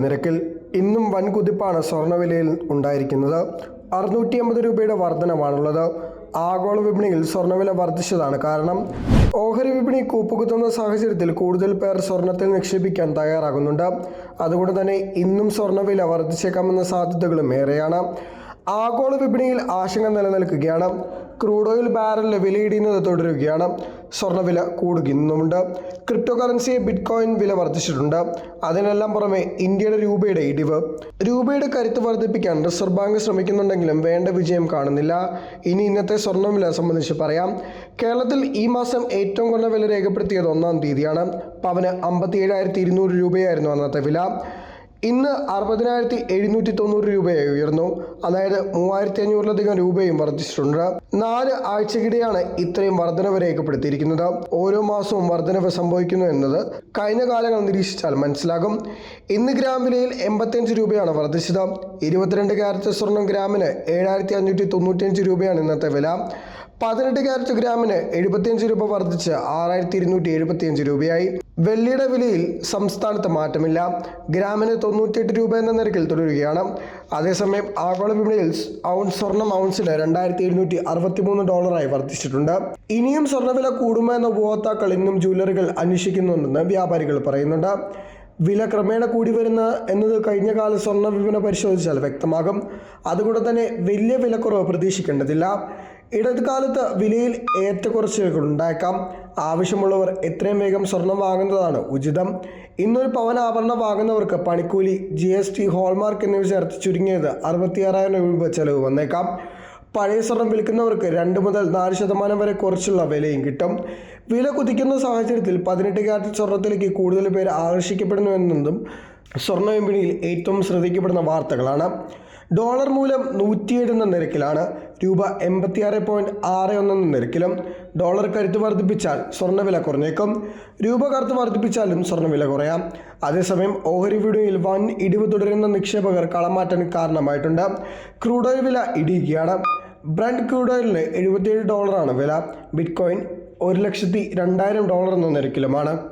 നിരക്കിൽ ഇന്നും വൻ കുതിപ്പാണ് സ്വർണവിലയിൽ ഉണ്ടായിരിക്കുന്നത്. അറുന്നൂറ്റി അമ്പത് രൂപയുടെ വർധനമാണുള്ളത് ആഗോള വിപണിയിൽ സ്വർണവില വർദ്ധിച്ചതാണ് കാരണം ഓഹരി വിപണി കൂപ്പുകുത്തുന്ന സാഹചര്യത്തിൽ കൂടുതൽ പേർ സ്വർണത്തിൽ നിക്ഷേപിക്കാൻ തയ്യാറാകുന്നുണ്ട്. അതുകൊണ്ട് തന്നെ ഇന്നും സ്വർണവില വർദ്ധിച്ചേക്കാമെന്ന സാധ്യതകളും ഏറെയാണ്. ആഗോള വിപണിയിൽ ആശങ്ക നിലനിൽക്കുകയാണ്. ക്രൂഡ് ഓയിൽ ബാരലിന് വിലയിടിയുന്നത് തുടരുകയാണ്. സ്വർണവില കൂടുന്നുമുണ്ട് ക്രിപ്റ്റോ കറൻസിയെ ബിറ്റ് കോയിൻ വില വർദ്ധിച്ചിട്ടുണ്ട്. അതിനെല്ലാം പുറമെ ഇന്ത്യയുടെ രൂപയുടെ ഇടിവ്. രൂപയുടെ കരുത്ത് വർദ്ധിപ്പിക്കാൻ റിസർവ് ബാങ്ക് ശ്രമിക്കുന്നുണ്ടെങ്കിലും വേണ്ട വിജയം കാണുന്നില്ല. ഇനി ഇന്നത്തെ സ്വർണവില സംബന്ധിച്ച് പറയാം. കേരളത്തിൽ ഈ മാസം ഏറ്റവും കുറഞ്ഞ വില രേഖപ്പെടുത്തിയത് ഒന്നാം തീയതിയാണ്. പവന് അമ്പത്തി ഏഴായിരത്തി ഇരുന്നൂറ് രൂപയായിരുന്നു അന്നത്തെ വില. ഇന്ന് അറുപതിനായിരത്തി എഴുന്നൂറ്റി തൊണ്ണൂറ് രൂപയായി ഉയർന്നു. അതായത് മൂവായിരത്തി അഞ്ഞൂറിലധികം രൂപയും വർദ്ധിച്ചിട്ടുണ്ട്. നാല് ആഴ്ചക്കിടെയാണ് ഇത്രയും വർധനവ് രേഖപ്പെടുത്തിയിരിക്കുന്നത്. ഓരോ മാസവും വർധനവ് സംഭവിക്കുന്നു എന്നത് കഴിഞ്ഞ കാലങ്ങൾ നിരീക്ഷിച്ചാൽ മനസ്സിലാകും. ഇന്ന് ഗ്രാം വിലയിൽ എൺപത്തിയഞ്ച് രൂപയാണ് വർദ്ധിച്ചത്. ഇരുപത്തിരണ്ട് ക്യാരറ്റ് സ്വർണം ഗ്രാമിന് ഏഴായിരത്തി അഞ്ഞൂറ്റി തൊണ്ണൂറ്റിയഞ്ച് രൂപയാണ് ഇന്നത്തെ വില. പതിനെട്ട് ക്യാരറ്റ് ഗ്രാമിന് എഴുപത്തിയഞ്ച് രൂപ വർദ്ധിച്ച് ആറായിരത്തി ഇരുന്നൂറ്റി എഴുപത്തിയഞ്ച് രൂപയായി. വെള്ളിയുടെ വിലയിൽ സംസ്ഥാനത്ത് മാറ്റമില്ല. ഗ്രാമിന് തൊണ്ണൂറ്റിയെട്ട് രൂപ എന്ന നിരക്കിൽ തുടരുകയാണ്. അതേസമയം ആഗോള വിപണിയിൽ ഔൺസ് സ്വർണം ഔൺസിന് രണ്ടായിരത്തി എഴുന്നൂറ്റി അറുപത്തിമൂന്ന് ഡോളറായി വർദ്ധിച്ചിട്ടുണ്ട്. ഇനിയും സ്വർണവില കൂടുമോ എന്ന ഉപഭോക്താക്കൾ ഇന്നും ജ്വല്ലറികൾ അന്വേഷിക്കുന്നുണ്ടെന്ന് വ്യാപാരികൾ പറയുന്നുണ്ട്. വില ക്രമേണ കൂടി വരുന്ന എന്നത് കഴിഞ്ഞ കാല സ്വർണ വിപണി പരിശോധിച്ചാൽ വ്യക്തമാകും. അതുകൊണ്ട് തന്നെ വലിയ വിലക്കുറവ് പ്രതീക്ഷിക്കേണ്ടതില്ല. ഇടക്കാലത്ത് വിലയിൽ ഏറ്റക്കുറച്ചിലുകൾ ഉണ്ടായേക്കാം. ആവശ്യമുള്ളവർ എത്രയും വേഗം സ്വർണം വാങ്ങുന്നതാണ് ഉചിതം. ഇന്നൊരു പവൻ ആഭരണം വാങ്ങുന്നവർക്ക് പണിക്കൂലി ജി എസ് ടി ഹോൾമാർക്ക് എന്നിവ ചേർത്ത് ചുരുങ്ങിയത് അറുപത്തിയാറായിരം രൂപ ചെലവ് വന്നേക്കാം. പഴയ സ്വർണം വിൽക്കുന്നവർക്ക് രണ്ട് മുതൽ നാല് ശതമാനം വരെ കുറച്ചുള്ള വിലയും കിട്ടും. വില കുതിക്കുന്ന സാഹചര്യത്തിൽ പതിനെട്ട് ക്യാരറ്റ് സ്വർണത്തിലേക്ക് കൂടുതൽ പേര് ആകർഷിക്കപ്പെടുന്നു എന്നതും സ്വർണ വിപണിയിൽ ഏറ്റവും ശ്രദ്ധിക്കപ്പെടുന്ന വാർത്തകളാണ്. ഡോളർ മൂലം നൂറ്റിയേഴ് എന്ന നിരക്കിലാണ്. രൂപ എൺപത്തിയാറ് പോയിന്റ് ആറ് ഒന്ന് എന്ന നിരക്കിലും ഡോളർ കരുത്ത് വർദ്ധിപ്പിച്ചാൽ സ്വർണവില കുറഞ്ഞേക്കും. രൂപ കരുത്ത് വർദ്ധിപ്പിച്ചാലും സ്വർണവില കുറയാം. അതേസമയം ഓഹരി വിപണിയിൽ വൻ ഇടിവ് തുടരുന്ന നിക്ഷേപകർ കളമാറ്റാൻ കാരണമായിട്ടുണ്ട്. ക്രൂഡ് ഓയിൽ വില ഇടിയുകയാണ്. ബ്രണ്ട് ക്രൂഡ് ഓയിലിന് എഴുപത്തിയേഴ് ഡോളറാണ് വില. ബിറ്റ്കോയിൻ ഒരു ലക്ഷത്തി രണ്ടായിരം ഡോളർ എന്ന നിരക്കിലുമാണ്.